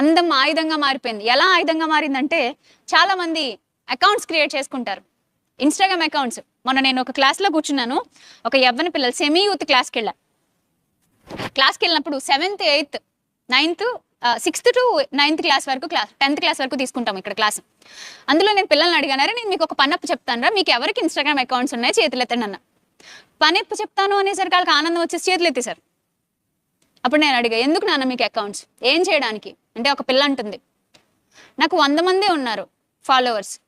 అందం ఆయుధంగా మారిపోయింది. ఎలా ఆయుధంగా మారిందంటే చాలా మంది అకౌంట్స్ క్రియేట్ చేసుకుంటారు. ఇన్స్టాగ్రామ్ అకౌంట్స్ మొన్న నేను ఒక క్లాస్లో కూర్చున్నాను. ఒక యవ్వన పిల్లలు సెమీ యూత్ క్లాస్కి వెళ్ళా క్లాస్కి వెళ్ళినప్పుడు seventh eighth ninth sixth to ninth class వరకు క్లాస్ టెన్త్ క్లాస్ వరకు తీసుకుంటాం ఇక్కడ క్లాస్ అందులో నేను పిల్లల్ని అడిగానరే నేను మీకు ఒక పనప్పు చెప్తాను మీకు ఎవరికి ఇన్స్టాగ్రామ్ అకౌంట్స్ ఉన్నాయి చేతులు ఎత్తండి అన్న పనప్పు చెప్తాను అనేసరికి వాళ్ళకి ఆనందం వచ్చేసి చేతులు ఎత్తేసారు అప్పుడు నేను అడిగా ఎందుకు నాన్న మీకు అకౌంట్స్ ఏం చేయడానికి? అంటే ఒక పిల్ల అంటుంది నాకు వంద మంది ఉన్నారు ఫాలోవర్స్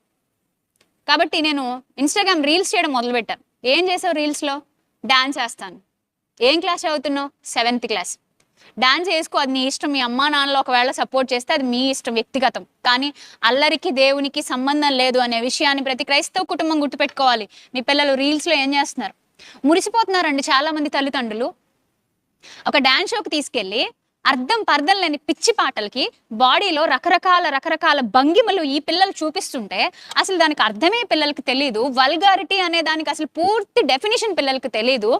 కాబట్టి నేను ఇన్స్టాగ్రామ్ రీల్స్ చేయడం మొదలుపెట్టాను ఏం చేసావు రీల్స్లో డాన్స్ చేస్తాను. ఏం క్లాస్ చదువుతున్నావు? సెవెంత్ క్లాస్ డాన్స్ చేసుకో అది నీ ఇష్టం. మీ అమ్మా నాన్నలు ఒకవేళ సపోర్ట్ చేస్తే అది మీ ఇష్టం వ్యక్తిగతం. కానీ అల్లరికి దేవునికి సంబంధం లేదు అనే విషయాన్ని ప్రతి క్రైస్తవ కుటుంబం గుర్తుపెట్టుకోవాలి. మీ పిల్లలు రీల్స్లో ఏం చేస్తున్నారు? మురిసిపోతున్నారండి చాలా మంది తల్లిదండ్రులు. ఒక డాన్స్ షోకి తీసుకెళ్ళి అర్థం పర్థం లేని పిచ్చి పాటలకి బాడీలో రకరకాల రకరకాల భంగిమలు ఈ పిల్లలు చూపిస్తుంటే అసలు దానికి అర్థమే పిల్లలకి తెలియదు వల్గారిటీ అనే దానికి అసలు పూర్తి డెఫినేషన్ పిల్లలకి తెలియదు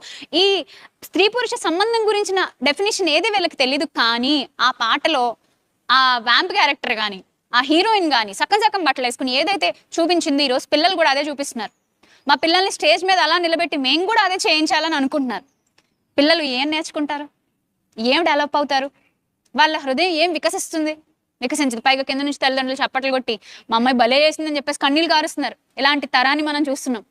ఈ స్త్రీ పురుష సంబంధం గురించిన డెఫినేషన్ ఏది వీళ్ళకి తెలియదు కానీ ఆ పాటలో ఆ వ్యాంప్ క్యారెక్టర్ కానీ ఆ హీరోయిన్ కానీ సక్కం సక్కం బట్టలు వేసుకుని ఏదైతే చూపించింది ఈరోజు పిల్లలు కూడా అదే చూపిస్తున్నారు. మా పిల్లల్ని స్టేజ్ మీద అలా నిలబెట్టి మేము కూడా అదే చేయించాలని అనుకుంటున్నారు. పిల్లలు ఏం నేర్చుకుంటారు? ఏం డెవలప్ అవుతారు? వాళ్ళ హృదయం ఏం వికసిస్తుంది? వికసించదు. పైగా కింద నుంచి తల్లిదండ్రులు చప్పట్లు కొట్టి మా అమ్మాయి భలే చేసిందని చెప్పేసి కన్నీళ్ళు కారుస్తున్నారు ఇలాంటి తరాన్ని మనం చూస్తున్నాం.